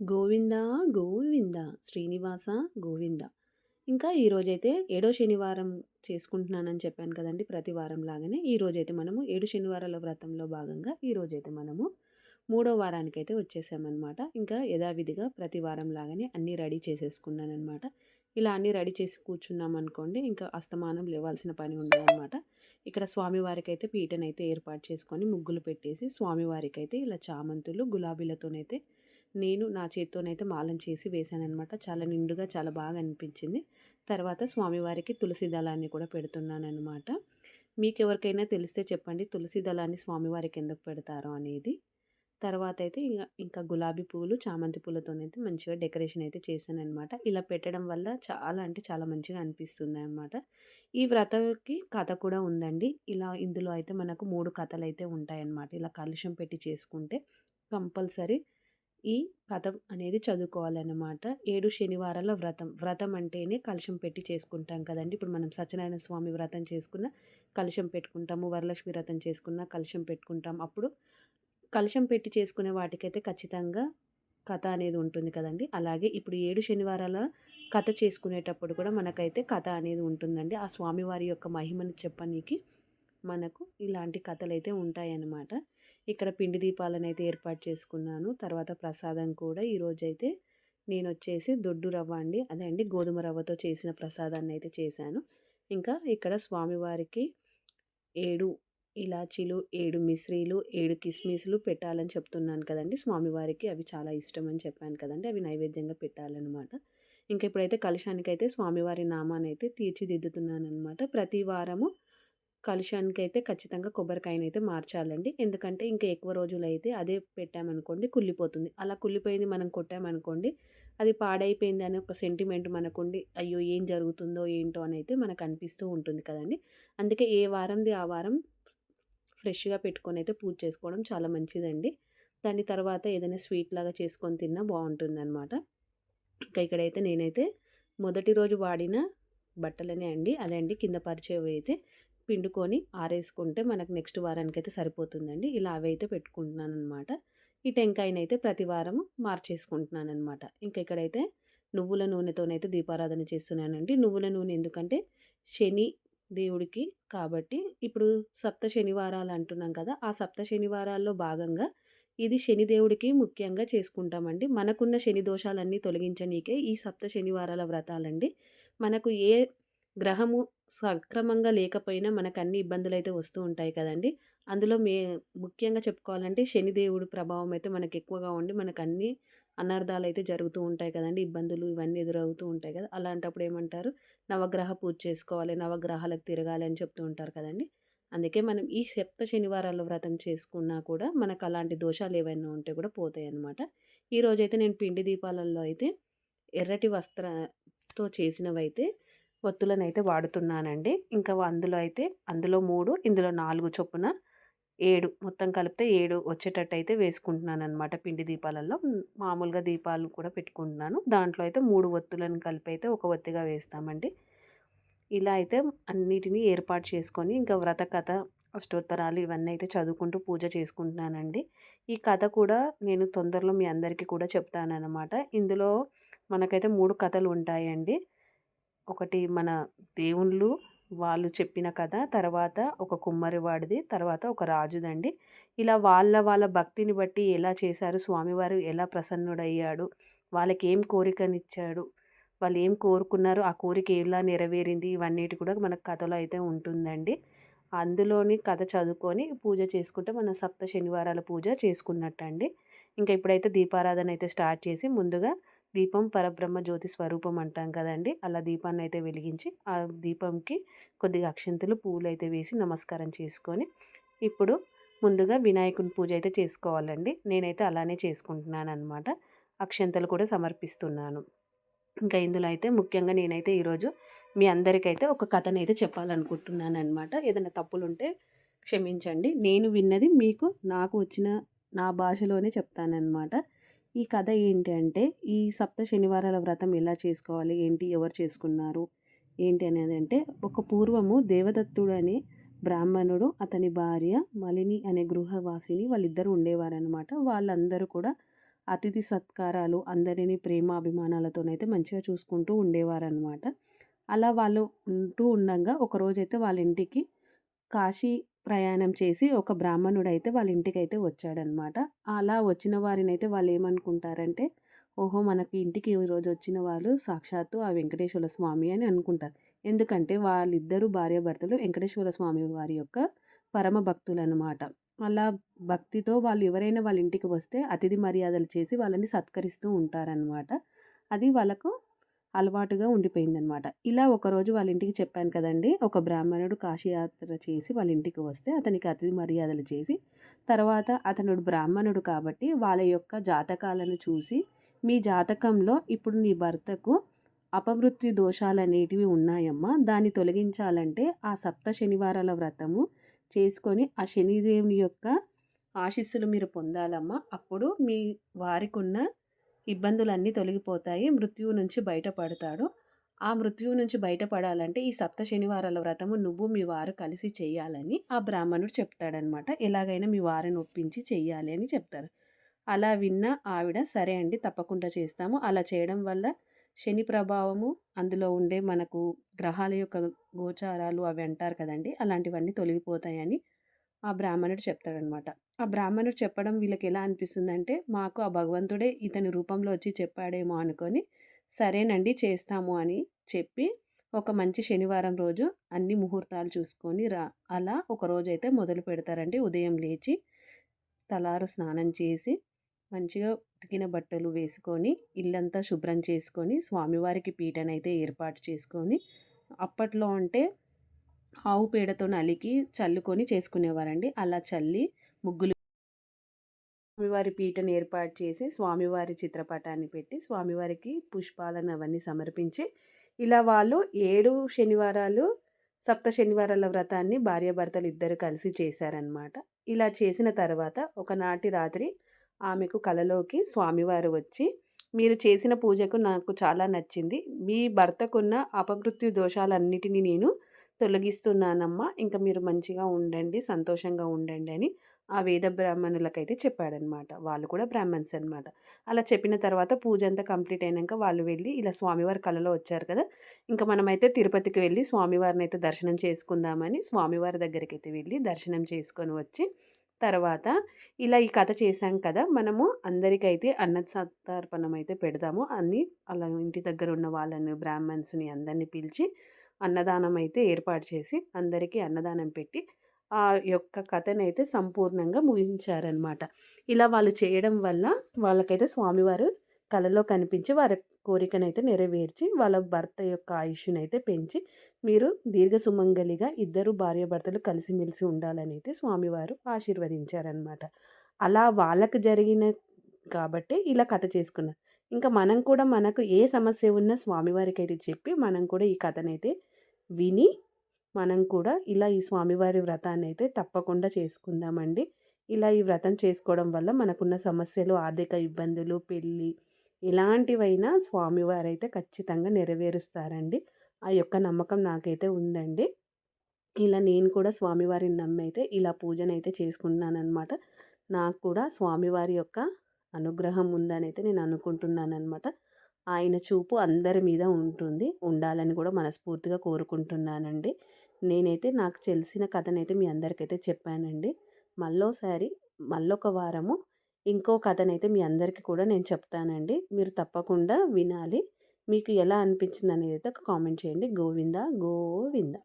గోవింద గోవింద శ్రీనివాస గోవింద. ఇంకా ఈరోజైతే ఏడో శనివారం చేసుకుంటున్నానని చెప్పాను కదండి ప్రతి వారం లాగానే. ఈరోజైతే మనము ఏడు శనివారాల వ్రతంలో భాగంగా ఈరోజైతే మనము మూడో వారానికైతే వచ్చేసామన్నమాట. ఇంకా యథావిధిగా ప్రతి వారం లాగానే అన్నీ రెడీ చేసేసుకున్నానమాట ఇలా అన్నీ రెడీ చేసి కూర్చున్నాం అనుకోండి ఇంకా అస్తమానం లేవాల్సిన పని ఉండదన్నమాట. ఇక్కడ స్వామివారికి అయితే పీటనైతే ఏర్పాటు చేసుకొని ముగ్గులు పెట్టేసి స్వామివారికి అయితే ఇలా చామంతులు గులాబీలతోనైతే నేను నా చేత్తోనైతే మాలం చేసి వేశానమాట చాలా నిండుగా చాలా బాగా అనిపించింది. తర్వాత స్వామివారికి తులసి దళాన్ని కూడా పెడుతున్నాను అనమాట మీకు ఎవరికైనా తెలిస్తే చెప్పండి తులసి దళాన్ని స్వామివారికి ఎందుకు పెడతారో అనేది. తర్వాత అయితే ఇంకా ఇంకా గులాబీ పూలు చామంతి పూలతోనైతే మంచిగా డెకరేషన్ అయితే చేశాను అనమాట ఇలా పెట్టడం వల్ల చాలా అంటే చాలా మంచిగా అనిపిస్తుంది అనమాట ఈ వ్రతకి కథ కూడా ఉందండి. ఇలా ఇందులో అయితే మనకు మూడు కథలు అయితే ఉంటాయన్నమాట. ఇలా కలుషం పెట్టి చేసుకుంటే కంపల్సరీ ఈ కథ అనేది చదువుకోవాలన్నమాట. ఏడు శనివారాల వ్రతం. వ్రతం అంటేనే కలుషం పెట్టి చేసుకుంటాం కదండి. ఇప్పుడు మనం సత్యనారాయణ స్వామి వ్రతం చేసుకున్న కలుషం పెట్టుకుంటాము వరలక్ష్మి వ్రతం చేసుకున్న కలుషం పెట్టుకుంటాం. అప్పుడు కలుషం పెట్టి చేసుకునే వాటికైతే ఖచ్చితంగా కథ అనేది ఉంటుంది కదండి. అలాగే ఇప్పుడు ఏడు శనివారాల కథ చేసుకునేటప్పుడు కూడా మనకైతే కథ అనేది ఉంటుందండి. ఆ స్వామివారి యొక్క మహిమను చెప్పనీకి మనకు ఇలాంటి కథలు అయితే ఉంటాయన్నమాట. ఇక్కడ పిండి దీపాలను అయితే ఏర్పాటు చేసుకున్నాను. తర్వాత ప్రసాదం కూడా ఈరోజైతే నేను వచ్చేసి దొడ్డు రవ్వ అండి. అదే అండి గోధుమ రవ్వతో చేసిన ప్రసాదాన్ని అయితే చేశాను. ఇంకా ఇక్కడ స్వామివారికి ఏడు ఇలాచీలు ఏడు మిశ్రీలు ఏడు కిస్మిస్లు పెట్టాలని చెప్తున్నాను కదండి. స్వామివారికి అవి చాలా ఇష్టం అని చెప్పాను కదండి. అవి నైవేద్యంగా పెట్టాలన్నమాట. ఇంకా ఇప్పుడైతే కలశానికైతే స్వామివారి నామాన్ని అయితే తీర్చిదిద్దుతున్నాను అనమాట ప్రతి వారము కలుషానికి అయితే ఖచ్చితంగా కొబ్బరికాయని అయితే మార్చాలండి. ఎందుకంటే ఇంకా ఎక్కువ రోజులు అయితే అదే పెట్టామనుకోండి కుళ్ళిపోతుంది. అలా కుళ్ళిపోయింది మనం కొట్టామనుకోండి అది పాడైపోయింది అనే ఒక సెంటిమెంట్ మనకుండి అయ్యో ఏం జరుగుతుందో ఏంటో అని అయితే మనకు అనిపిస్తూ ఉంటుంది కదండి. అందుకే ఏ వారంది ఆ వారం ఫ్రెష్గా పెట్టుకొని అయితే పూజ చేసుకోవడం చాలా మంచిదండి. దాని తర్వాత ఏదైనా స్వీట్ లాగా చేసుకొని తిన్నా బాగుంటుంది అనమాట ఇంకా ఇక్కడైతే నేనైతే మొదటి రోజు వాడిన బట్టలనే అండి. అదే అండి కింద పరిచయం అయితే. పిండుకొని ఆరేసుకుంటే మనకు నెక్స్ట్ వారానికి అయితే సరిపోతుందండి. ఇలా అవి అయితే పెట్టుకుంటున్నాను అనమాట ఈ టెంకాయనైతే ప్రతి వారం మార్చేసుకుంటున్నాను అనమాట ఇంకా ఇక్కడైతే నువ్వుల నూనెతోనైతే దీపారాధన చేస్తున్నానండి. నువ్వుల నూనె ఎందుకంటే శని దేవుడికి కాబట్టి ఇప్పుడు సప్త శనివారాలు అంటున్నాం కదా ఆ సప్త శనివారాల్లో భాగంగా ఇది శనిదేవుడికి ముఖ్యంగా చేసుకుంటామండి. మనకున్న శని దోషాలన్నీ తొలగించనీకే ఈ సప్త శనివారాల వ్రతాలండి. మనకు ఏ గ్రహము సక్రమంగా లేకపోయినా మనకు అన్ని ఇబ్బందులు అయితే వస్తూ ఉంటాయి కదండి. అందులో మే ముఖ్యంగా చెప్పుకోవాలంటే శనిదేవుడు ప్రభావం అయితే మనకు ఎక్కువగా ఉండి మనకు అన్ని అనర్థాలు అయితే జరుగుతూ ఉంటాయి కదండి. ఇబ్బందులు ఇవన్నీ ఎదురవుతూ ఉంటాయి కదా. అలాంటప్పుడు ఏమంటారు? నవగ్రహ పూజ చేసుకోవాలి నవగ్రహాలకు తిరగాలి అని చెప్తూ ఉంటారు కదండి. అందుకే మనం ఈ సప్త శనివారాల వ్రతం చేసుకున్నా కూడా మనకు అలాంటి దోషాలు ఏవైనా ఉంటే కూడా పోతాయి అన్నమాట. ఈరోజైతే నేను పిండి దీపాలలో అయితే ఎర్రటి వస్త్రతో చేసినవైతే ఒత్తులను అయితే వాడుతున్నానండి. ఇంకా అందులో అయితే అందులో మూడు ఇందులో నాలుగు చొప్పున ఏడు మొత్తం కలిపితే ఏడు వచ్చేటట్టు అయితే వేసుకుంటున్నాను అనమాట పిండి దీపాలలో మామూలుగా దీపాలు కూడా పెట్టుకుంటున్నాను. దాంట్లో అయితే మూడు ఒత్తులను కలిపి అయితే ఒక ఒత్తిగా వేస్తామండి. ఇలా అయితే అన్నిటినీ ఏర్పాటు చేసుకొని ఇంకా వ్రత కథ అష్టోత్తరాలు ఇవన్నీ అయితే చదువుకుంటూ పూజ చేసుకుంటున్నానండి. ఈ కథ కూడా నేను తొందరలో మీ అందరికీ కూడా చెప్తానన్నమాట. ఇందులో మనకైతే మూడు కథలు ఉంటాయండి. ఒకటి మన దేవుళ్ళు వాళ్ళు చెప్పిన కథ తర్వాత ఒక కుమ్మరివాడిది తర్వాత ఒక రాజుదండి. ఇలా వాళ్ళ వాళ్ళ భక్తిని బట్టి ఎలా చేశారు స్వామివారు ఎలా ప్రసన్నుడయ్యాడు వాళ్ళకి ఏం కోరికనిచ్చాడు వాళ్ళు ఏం కోరుకున్నారో ఆ కోరిక ఎలా నెరవేరింది ఇవన్నిటి కూడా మనకు కథలో అయితే ఉంటుందండి. అందులోని కథ చదువుకొని పూజ చేసుకుంటే మనం సప్త శనివారాల పూజ చేసుకున్నట్టండి. ఇంకా ఇప్పుడైతే దీపారాధన అయితే స్టార్ట్ చేసి ముందుగా దీపం పరబ్రహ్మ జ్యోతి స్వరూపం అంటాం కదండి. అలా దీపాన్ని అయితే వెలిగించి ఆ దీపంకి కొద్దిగా అక్షంతలు పూలు అయితే వేసి నమస్కారం చేసుకొని ఇప్పుడు ముందుగా వినాయకుని పూజ అయితే చేసుకోవాలండి. నేనైతే అలానే చేసుకుంటున్నాను అనమాట అక్షంతలు కూడా సమర్పిస్తున్నాను. ఇంకా ఇందులో అయితే ముఖ్యంగా నేనైతే ఈరోజు మీ అందరికైతే ఒక కథను అయితే చెప్పాలనుకుంటున్నాను అనమాట ఏదైనా తప్పులు ఉంటే క్షమించండి. నేను విన్నది మీకు నాకు వచ్చిన నా భాషలోనే చెప్తానన్నమాట. ఈ కథ ఏంటి అంటే ఈ సప్త శనివారాల వ్రతం ఎలా చేసుకోవాలి? ఏంటి? ఎవరు చేసుకున్నారు? ఏంటి అనేది అంటే ఒక పూర్వము దేవదత్తుడు అనే బ్రాహ్మణుడు అతని భార్య మలిని అనే గృహవాసిని వాళ్ళిద్దరూ ఉండేవారనమాట వాళ్ళందరూ కూడా అతిథి సత్కారాలు అందరిని ప్రేమాభిమానాలతోనైతే మంచిగా చూసుకుంటూ ఉండేవారనమాట అలా వాళ్ళు ఉంటూ ఉండంగా ఒకరోజైతే వాళ్ళ ఇంటికి కాశీ ప్రయాణం చేసి ఒక బ్రాహ్మణుడైతే వాళ్ళ ఇంటికైతే వచ్చాడనమాట. అలా వచ్చిన వారినైతే వాళ్ళు ఏమనుకుంటారంటే ఓహో మనకి ఇంటికి ఈరోజు వచ్చిన వాళ్ళు సాక్షాత్తు ఆ వెంకటేశ్వర స్వామి అని అనుకుంటారు. ఎందుకంటే వాళ్ళిద్దరూ భార్యాభర్తలు వెంకటేశ్వర స్వామి వారి యొక్క పరమ భక్తులు అనమాట అలా భక్తితో వాళ్ళు ఎవరైనా వాళ్ళ ఇంటికి వస్తే అతిథి మర్యాదలు చేసి వాళ్ళని సత్కరిస్తూ ఉంటారనమాట. అది వాళ్ళకు అలవాటుగా ఉండిపోయిందనమాట. ఇలా ఒకరోజు వాళ్ళ ఇంటికి చెప్పాను కదండి ఒక బ్రాహ్మణుడు కాశీయాత్ర చేసి వాళ్ళ ఇంటికి వస్తే అతనికి అతిథి మర్యాదలు చేసి తర్వాత అతను బ్రాహ్మణుడు కాబట్టి వాళ్ళ యొక్క జాతకాలను చూసి మీ జాతకంలో ఇప్పుడు నీ భర్తకు అపవృత్తి దోషాలు అనేటివి ఉన్నాయమ్మా దాన్ని తొలగించాలంటే ఆ సప్త శనివారాల వ్రతము చేసుకొని ఆ శనిదేవుని యొక్క ఆశీస్సులు మీరు పొందాలమ్మా. అప్పుడు మీ వారికి ఉన్న ఇబ్బందులన్నీ తొలగిపోతాయి. మృత్యువు నుంచి బయటపడతాడు. ఆ మృత్యువు నుంచి బయటపడాలంటే ఈ సప్త శనివారాల వ్రతము నువ్వు మీ వారు కలిసి చేయాలని ఆ బ్రాహ్మణుడు చెప్తాడనమాట. ఎలాగైనా మీ వారిని ఒప్పించి చెయ్యాలి అని చెప్తారు. అలా విన్న ఆవిడ సరే అండి తప్పకుండా చేస్తాము. అలా చేయడం వల్ల శని ప్రభావము అందులో ఉండే మనకు గ్రహాల యొక్క గోచారాలు అవి అంటారు కదండి అలాంటివన్నీ తొలగిపోతాయని ఆ బ్రాహ్మణుడు చెప్తాడనమాట. ఆ బ్రాహ్మణుడు చెప్పడం వీళ్ళకి ఎలా అనిపిస్తుందంటే మాకు ఆ భగవంతుడే ఇతని రూపంలో వచ్చి చెప్పాడేమో అనుకొని సరేనండి చేస్తాము అని చెప్పి ఒక మంచి శనివారం రోజు అన్ని ముహూర్తాలు చూసుకొని రా అలా ఒక రోజైతే మొదలు పెడతారండి. ఉదయం లేచి తలారు స్నానం చేసి మంచిగా ఉతికిన బట్టలు వేసుకొని ఇల్లంతా శుభ్రం చేసుకొని స్వామివారికి పీటనైతే ఏర్పాటు చేసుకొని అప్పట్లో అంటే ఆవు పేడతో నలికి చల్లుకొని చేసుకునేవారండి. అలా చల్లి ముగ్గులు స్వామివారి పీటను ఏర్పాటు చేసి స్వామివారి చిత్రపటాన్ని పెట్టి స్వామివారికి పుష్పాలను అవన్నీ సమర్పించి ఇలా వాళ్ళు ఏడు శనివారాలు సప్త శనివారాల వ్రతాన్ని భార్యాభర్తలు ఇద్దరు కలిసి చేశారనమాట ఇలా చేసిన తర్వాత ఒకనాటి రాత్రి ఆమెకు కలలోకి స్వామివారు వచ్చి మీరు చేసిన పూజకు నాకు చాలా నచ్చింది. మీ భర్తకున్న అపమృత్యు దోషాలన్నిటినీ నేను తొలగిస్తున్నానమ్మా. ఇంకా మీరు మంచిగా ఉండండి సంతోషంగా ఉండండి అని ఆ వేద బ్రాహ్మణులకైతే చెప్పాడనమాట. వాళ్ళు కూడా బ్రాహ్మణ్స్ అనమాట అలా చెప్పిన తర్వాత పూజ అంతా కంప్లీట్ అయినాక వాళ్ళు వెళ్ళి ఇలా స్వామివారి కళలో వచ్చారు కదా. ఇంకా మనమైతే తిరుపతికి వెళ్ళి స్వామివారిని అయితే దర్శనం చేసుకుందామని స్వామివారి దగ్గరికి అయితే వెళ్ళి దర్శనం చేసుకొని వచ్చి తర్వాత ఇలా ఈ కథ చేశాం కదా. మనము అందరికైతే అన్న సత్తార్పణం అయితే పెడదాము. అన్నీ అలా ఇంటి దగ్గర ఉన్న వాళ్ళని బ్రాహ్మణ్స్ని అందరినీ పిలిచి అన్నదానం అయితే ఏర్పాటు చేసి అందరికీ అన్నదానం పెట్టి ఆ యొక్క కథనైతే సంపూర్ణంగా ముగించారనమాట ఇలా వాళ్ళు చేయడం వల్ల వాళ్ళకైతే స్వామివారు కళలో కనిపించి వారి కోరికనైతే నెరవేర్చి వాళ్ళ భర్త యొక్క ఆయుష్నైతే పెంచి మీరు దీర్ఘ సుమంగలిగా ఇద్దరు భార్యాభర్తలు కలిసిమెలిసి ఉండాలని అయితే స్వామివారు ఆశీర్వదించారనమాట అలా వాళ్ళకు జరిగిన కాబట్టి ఇలా కథ చేసుకున్నారు. ఇంకా మనం కూడా మనకు ఏ సమస్య ఉన్నా స్వామివారికి అయితే చెప్పి మనం కూడా ఈ కథనైతే విని మనం కూడా ఇలా ఈ స్వామివారి వ్రతాన్ని అయితే తప్పకుండా చేసుకుందామండి. ఇలా ఈ వ్రతం చేసుకోవడం వల్ల మనకున్న సమస్యలు ఆర్థిక ఇబ్బందులు పెళ్ళి ఎలాంటివైనా స్వామివారు అయితే ఖచ్చితంగా నెరవేరుస్తారండి. ఆ యొక్క నమ్మకం నాకైతే ఉందండి. ఇలా నేను కూడా స్వామివారిని నమ్మైతే ఇలా పూజనైతే చేసుకుంటున్నానమాట నాకు కూడా స్వామివారి యొక్క అనుగ్రహం ఉందని అయితే నేను అనుకుంటున్నాను అనమాట ఆయన చూపు అందరి మీద ఉంటుంది. ఉండాలని కూడా మనస్ఫూర్తిగా కోరుకుంటున్నానండి. నేనైతే నాకు తెలిసిన కథనైతే మీ అందరికైతే చెప్పానండి. మళ్ళోసారి మళ్ళొక వారము ఇంకో కథనైతే మీ అందరికీ కూడా నేను చెప్తానండి. మీరు తప్పకుండా వినాలి. మీకు ఎలా అనిపించింది అనేది అయితే ఒక కామెంట్ చేయండి. గోవింద గోవింద.